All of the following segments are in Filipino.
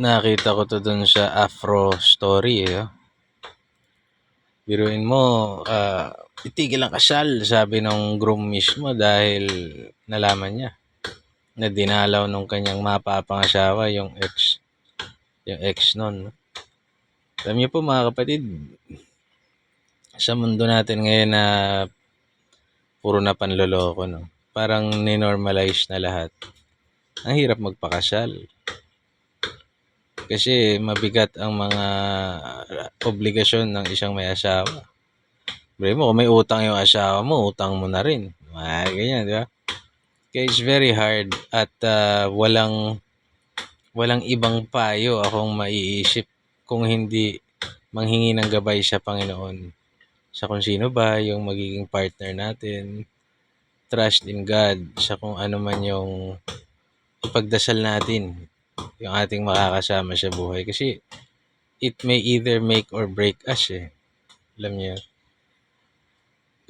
Nakita ko to dun sa Afro Story eh. oh. Biruin mo, ah, itigil ang kasal, sabi ng groom mismo dahil nalaman niya na dinalaw nung kanyang mapapangasawa yung ex yung ex nun. Alam niyo po mga kapatid, sa mundo natin ngayon na puro na panloloko, no? Parang ninormalize na lahat. Ang hirap magpakasal. Kasi mabigat ang mga obligasyon ng isang may asawa. Sabi mo, kung may utang yung asawa mo, utang mo na rin. Mga ganyan, di ba? Kaya it's very hard at ah, walang walang ibang payo akong maiisip kung hindi manghingi ng gabay sa Panginoon sa kung sino ba yung magiging partner natin, trust in God sa kung ano man yung ipagdasal natin yung ating makakasama sa buhay kasi it may either make or break us eh. Alam niyo.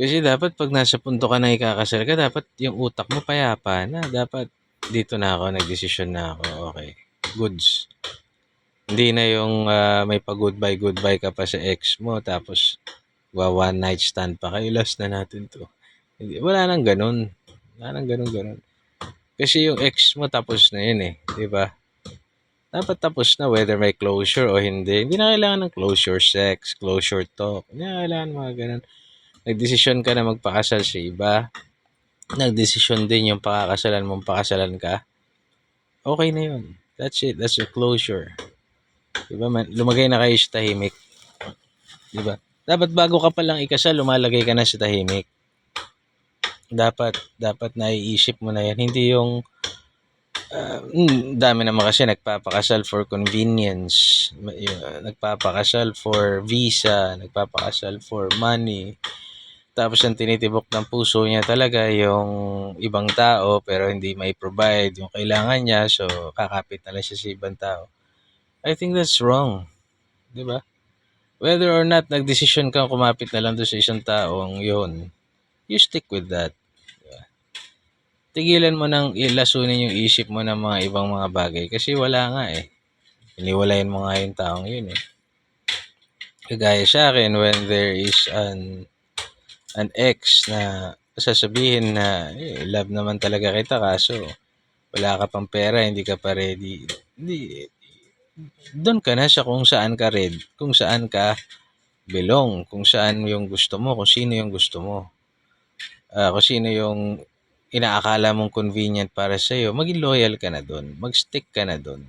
Kasi dapat pag nasa punto ka na ikakasal ka, dapat yung utak mo payapa na. Dapat dito na ako, nagdesisyon na ako. Okay. Goods. Hindi na yung ah, may pa-goodbye, goodbye ka pa sa ex mo, tapos wa one night stand pa kayo, last na natin to. Hindi, wala nang ganun. Wala nang ganun, ganun. Kasi yung ex mo tapos na yun eh, di ba? Dapat tapos na whether may closure o hindi. Hindi na kailangan ng closure sex, closure talk. Hindi na kailangan mga ganun. Nagdesisyon ka na magpakasal sa iba. Nagdesisyon din yung pakakasalan mong pakasalan ka. Okay na yun. That's it. That's your closure. Di ba? Man? Lumagay na kayo sa tahimik. Di ba? Dapat bago ka palang ikasal, lumalagay ka na sa tahimik. Dapat, dapat naiisip mo na yan. Hindi yung Mm, dami naman kasi nagpapakasal for convenience, uh, nagpapakasal for visa, nagpapakasal for money. Tapos ang tinitibok ng puso niya talaga yung ibang tao pero hindi may provide yung kailangan niya so kakapit na lang siya sa ibang tao. I think that's wrong. 'Di ba? Whether or not nagdesisyon kang kumapit na lang doon sa isang taong yun, you stick with that. Tigilan mo nang ilasunin yung isip mo ng mga ibang mga bagay kasi wala nga eh. Iniwalayan mo nga yung taong yun eh. Kagaya sa akin, when there is an an ex na sasabihin na eh, love naman talaga kita kaso wala ka pang pera, hindi ka pa ready. Hindi, doon ka na sa kung saan ka ready, kung saan ka belong, kung saan yung gusto mo, kung sino yung gusto mo. Ah, kung sino yung inaakala mong convenient para sa iyo, maging loyal ka na doon. Mag-stick ka na doon.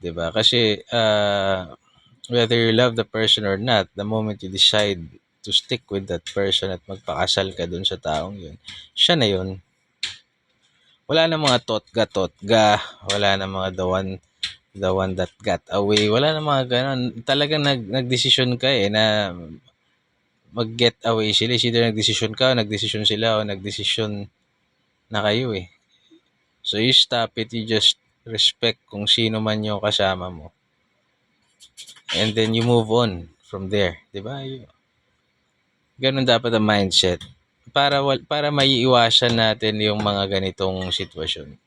'Di ba? Kasi ah, whether you love the person or not, the moment you decide to stick with that person at magpakasal ka doon sa taong yun, siya na yun. Wala na mga totga-totga, wala na mga the one the one that got away, wala na mga ganun. Talagang nag nagdesisyon ka eh na mag-get away sila. Is Either nagdesisyon ka, nagdesisyon sila, o nagdesisyon na kayo eh. So you stop it, you just respect kung sino man yung kasama mo. And then you move on from there. Di ba? Ganun dapat ang mindset. Para, para maiiwasan natin yung mga ganitong sitwasyon.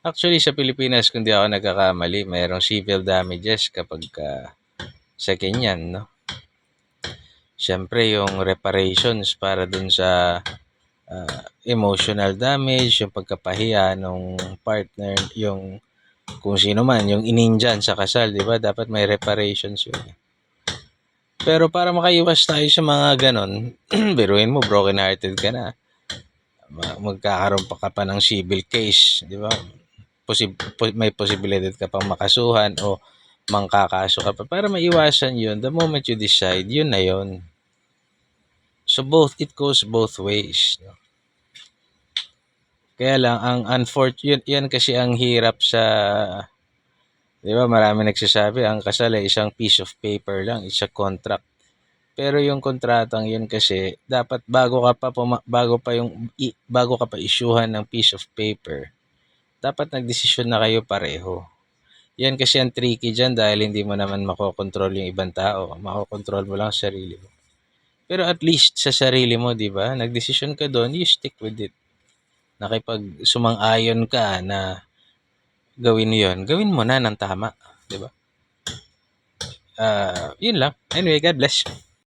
Actually, sa Pilipinas, kung di ako nagkakamali, mayroong civil damages kapag ka sa ganyan, no? Siyempre, yung reparations para dun sa ah, emotional damage, yung pagkapahiya nung partner, yung kung sino man, yung ininjan sa kasal, di ba? Dapat may reparations yun. Pero para makaiwas tayo sa mga ganon, biruin mo, broken hearted ka na. Ma- Magkakaroon pa ka pa ng civil case, di ba? Posib- po- may posibilidad ka pang makasuhan o mangkakaso ka pa. Para maiwasan yun, the moment you decide, yun na yun. So both, it goes both ways. Kaya lang, ang unfortunate, yan kasi ang hirap sa, di ba, marami nagsasabi, ang kasal ay isang piece of paper lang, it's a contract. Pero yung kontratang yun kasi, dapat bago ka pa, bago pa yung, bago ka pa isyuhan ng piece of paper, dapat nagdesisyon na kayo pareho. Yan kasi ang tricky dyan dahil hindi mo naman makokontrol yung ibang tao. Makokontrol mo lang ang sarili mo. Pero at least sa sarili mo, di ba? Nagdesisyon ka doon, you stick with it. Nakipag sumang-ayon ka na gawin yon gawin mo na ng tama. Di ba? Ah, yun lang. Anyway, God bless.